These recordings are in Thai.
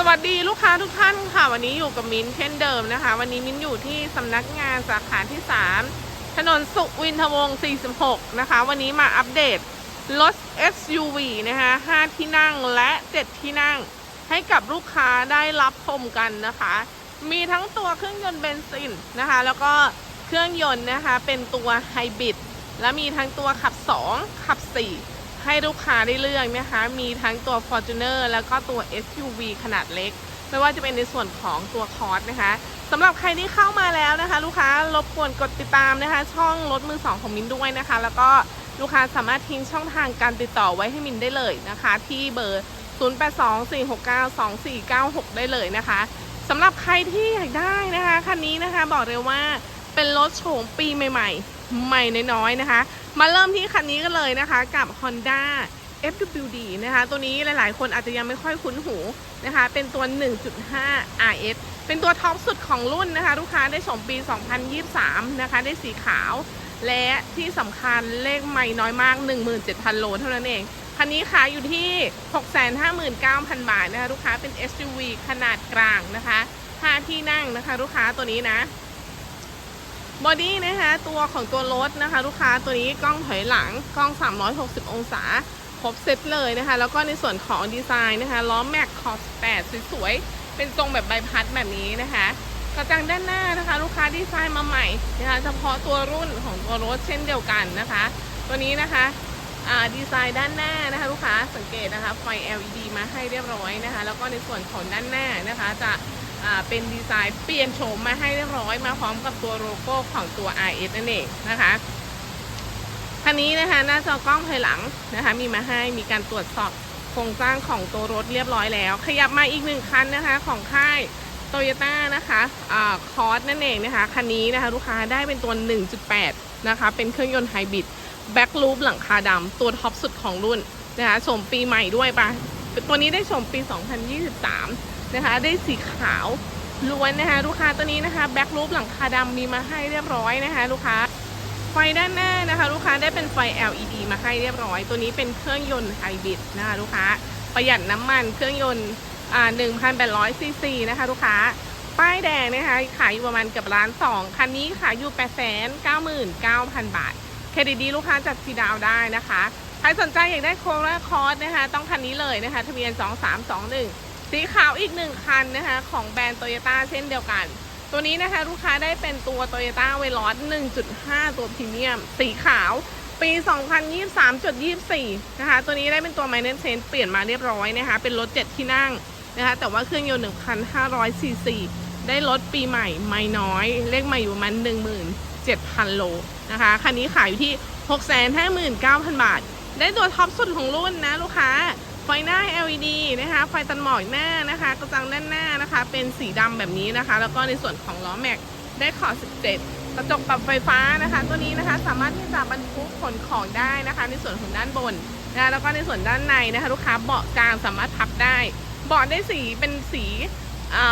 สวัสดีลูกค้าทุกท่านค่ะ วันนี้อยู่กับมิ้นเช่นเดิมนะคะ วันนี้มิ้นอยู่ที่สำนักงานสาขาที่ 3 ถนนสุวินทวงศ์ 46 นะคะ วันนี้มาอัปเดตรถ SUV นะคะ 5 ที่นั่งและ 7 ที่นั่ง ให้กับลูกค้าได้รับชมกันนะคะ มีทั้งตัวเครื่องยนต์เบนซินนะคะ แล้วก็เครื่องยนต์นะคะเป็นตัวไฮบริดและมีทั้งตัวขับ 2 ขับ 4 ให้ลูกค้าได้เลือกนะคะ มีทั้งตัว Fortuner แล้วก็ตัว SUV ขนาดเล็ก ไม่ว่าจะเป็นในส่วนของตัวคอร์สนะคะสำหรับใครที่เข้ามาแล้วนะคะ ลูกค้ารบกวนกดติดตามนะคะ ช่องรถมือสองของมินด้วยนะคะ แล้วก็ลูกค้าสามารถทิ้งช่องทางการติดต่อไว้ให้มินได้เลยนะคะ ที่เบอร์ 0824692496 ได้เลยนะคะสำหรับใครที่อยากได้นะคะคันนี้นะคะบอกเลยว่าเป็นรถโฉมปีใหม่ ๆ ใหม่น้อยๆนะคะ มาเริ่มที่คันนี้กันเลยนะคะ กับ Honda FWD นะคะ ตัวนี้หลายๆ คนอาจจะยังไม่ค่อยคุ้นหูนะคะ เป็นตัว 1.5 RS เป็นตัวท็อปสุดของรุ่นนะคะ ลูกค้าได้ชมปี 2023 นะคะ ได้สีขาว และที่สำคัญเลขไม่น้อยมาก 17,000 โลเท่านั้นเอง คันนี้ขายอยู่ที่ 659,000 บาทนะคะ ลูกค้าเป็น SUV ขนาดกลางนะคะ 5 ที่นั่งนะคะ ลูกค้าตัวนี้นะ บอดี้นะคะตัวของตัวรถนะคะ ลูกค้าตัวนี้กล้องถอยหลังกล้อง 360 องศาครบเซตเลยนะคะ แล้วก็ในส่วนของดีไซน์นะคะล้อแม็กคอส8สวยๆ เป็นทรงแบบใบพัดแบบนี้นะคะกระจังด้านหน้านะคะ ลูกค้าดีไซน์มาใหม่นะคะเฉพาะตัวรุ่นของตัวรถเช่นเดียวกันนะคะ ตัวนี้นะคะดีไซน์ด้านหน้านะคะ ลูกค้าสังเกตนะคะไฟ LED มาให้เรียบร้อยนะคะ แล้วก็ในส่วนของด้านหน้านะคะ จะ เป็นดีไซน์เปลี่ยนโฉมมาให้เรียบร้อยมาพร้อมกับตัวโลโก้ของตัว RS นั่นเองนะคะคันนี้นะคะหน้าจอกล้องภายหลังนะคะมีมาให้มีการตรวจสอบโครงสร้างของตัวรถเรียบร้อยแล้ว ขยับมาอีกหนึ่งคันนะคะของค่ายโตโยต้านะคะคอร์สนั่นเองนะคะคันนี้นะคะลูกค้าได้เป็นตัว 1.8 นะคะ เป็นเครื่องยนต์ไฮบริดแบ็กลูปหลังคาดำตัวท็อปสุดของรุ่นนะคะชมปีใหม่ด้วยปะตัวนี้ได้ชมปี 2023 นะคะได้สีขาวล้วนนะคะลูกค้าตัวนี้นะคะแบ็กลูปหลังคาดำมีมาให้เรียบร้อยนะคะ ลูกค้าไฟด้านหน้านะคะ ลูกค้าได้เป็นไฟ LED มาให้เรียบร้อย ตัวนี้เป็นเครื่องยนต์ไฮบริดนะคะลูกค้าประหยัดน้ำมันเครื่องยนต์อ่า1,800ซีซีนะคะ ลูกค้าป้ายแดงนะคะขายอยู่ประมาณเกือบล้านสองคันนี้ขายอยู่899,000บาทเครดิตดีลูกค้าจัดฟรีดาวได้นะคะ ใครสนใจอยากได้โครล่าคอร์สนะคะ ต้องคันนี้เลยนะคะ ทะเบียน2321สี สีขาวอีกหนึ่งคันนะคะ ของแบรนด์โตโยต้าเช่นเดียวกัน ตัวนี้นะคะลูกค้าได้เป็นตัว Toyota v e l o s 1.5 ตัวพรีเมียม สีขาวปี 2023.24 นะคะ ตัวนี้ได้เป็นตัว m i n o r Change เปลี่ยนมาเรียบร้อยนะคะ เป็นรถ 7 ที่นั่งนะคะ แต่ว่าเครื่องยนต์1,500ซีซีได้รถปีใหม่ไม่น้อย เลขใหม่อยู่ประมาณ17,000 โลนะคะ คันนี้ขายอยู่ที่ 659,000 บาท ได้ตัวท็อปสุดของรุ่นนะลูกค้า ไฟหน้า LED นะคะ ไฟตันหมอกหน้านะคะ กระจังด้านหน้านะคะ เป็นสีดำแบบนี้นะคะ แล้วก็ในส่วนของล้อแม็กได้ขอบ17 กระจกปรับไฟฟ้านะคะ ตัวนี้นะคะสามารถที่จะบรรทุกขนของได้นะคะ ในส่วนของด้านบนนะคะแล้วก็ในส่วนด้านในนะคะ ลูกค้าเบาะกลางสามารถพับได้ เบาะได้สีเป็นสี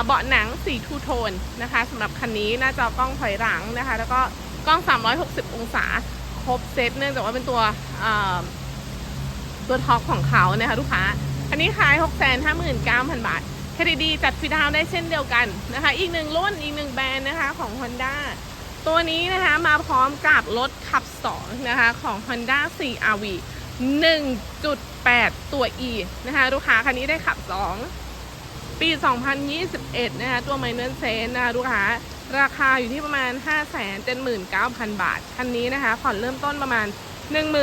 เบาะหนังสีทูโทนนะคะสำหรับคันนี้หน้าจอกล้องถอยหลังนะคะ แล้วก็กล้อง 360 องศา ครบเซตเนื่องจากว่าเป็นตัวอ่า ตัวท็อปของเขานะคะลูกค้า อันนี้ขาย 659,000 บาทเครดิตดีจัดฟรีดาวน์ได้เช่นเดียวกันนะคะ อีกหนึ่งรุ่นอีกหนึ่งแบรนด์นะคะของ Honda ตัวนี้นะคะมาพร้อมกับรถขับ 2 นะคะของ Honda CRV 1.8 ตัว E นะคะลูกค้าคันนี้ได้ขับ 2 ปี 2021 นะคะตัว Minor s e n นะคะลูกค้าราคาอยู่ที่ประมาณ 579,000 บาท คันนี้นะคะผ่อนเริ่มต้นประมาณ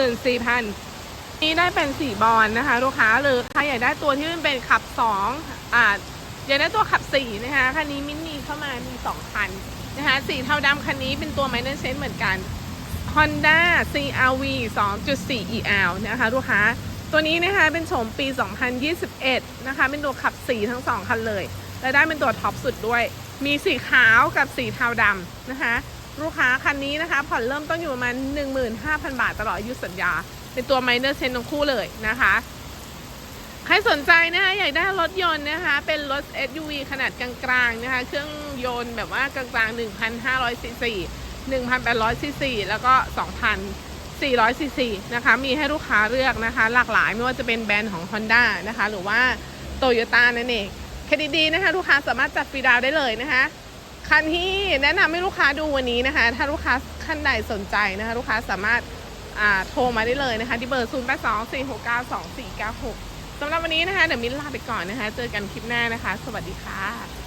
14,000 นี้ได้เป็นสีบอลนะคะลูกค้าหรือใครอยากได้ตัวที่มันเป็นขับ2อ่าอยากได้ตัวขับ4นะคะคันนี้มินมีเข้ามามี2คันนะคะสีเทาดำคันนี้เป็นตัว minor change เหมือนกัน Honda CRV 2.4 EL นะคะลูกค้าตัวนี้นะคะเป็นโฉมปี 2021 นะคะเป็นตัวขับสีทั้ง2คันเลย และได้เป็นตัวท็อปสุดด้วย มีสีขาวกับสีเทาดำนะคะ ลูกค้าคันนี้นะคะ ผ่อนเริ่มต้นอยู่ประมาณ 15,000 บาทตลอดอายุสัญญา เป็นตัว minor change ทั้งคู่เลยนะคะ ใครสนใจนะคะอยากได้รถยนต์นะคะ เป็นรถ SUV ขนาดกลางๆนะคะ เครื่องยนต์แบบว่ากลางๆ1,500ซีซี1,800ซีซีแล้วก็ 2,400ซีซีนะคะ มีให้ลูกค้าเลือกนะคะ หลากหลายไม่ว่าจะเป็นแบรนด์ของ Honda นะคะ หรือว่า Toyota นั่นเองเครดิตดีนะคะ ลูกค้าสามารถจัดฟรีดาวได้เลยนะคะ คันที่แนะนำให้ลูกค้าดูวันนี้นะคะ ถ้าลูกค้าท่านใดสนใจนะคะ ลูกค้าสามารถาโทรมาได้เลยนะคะ ที่เบอร์ 0 8 2 4 6 9 2 4 9 6สำหรับวันนี้นะคะ เดี๋ยวมิ้นลาไปก่อนนะคะ เจอกันคลิปหน้านะคะ สวัสดีค่ะ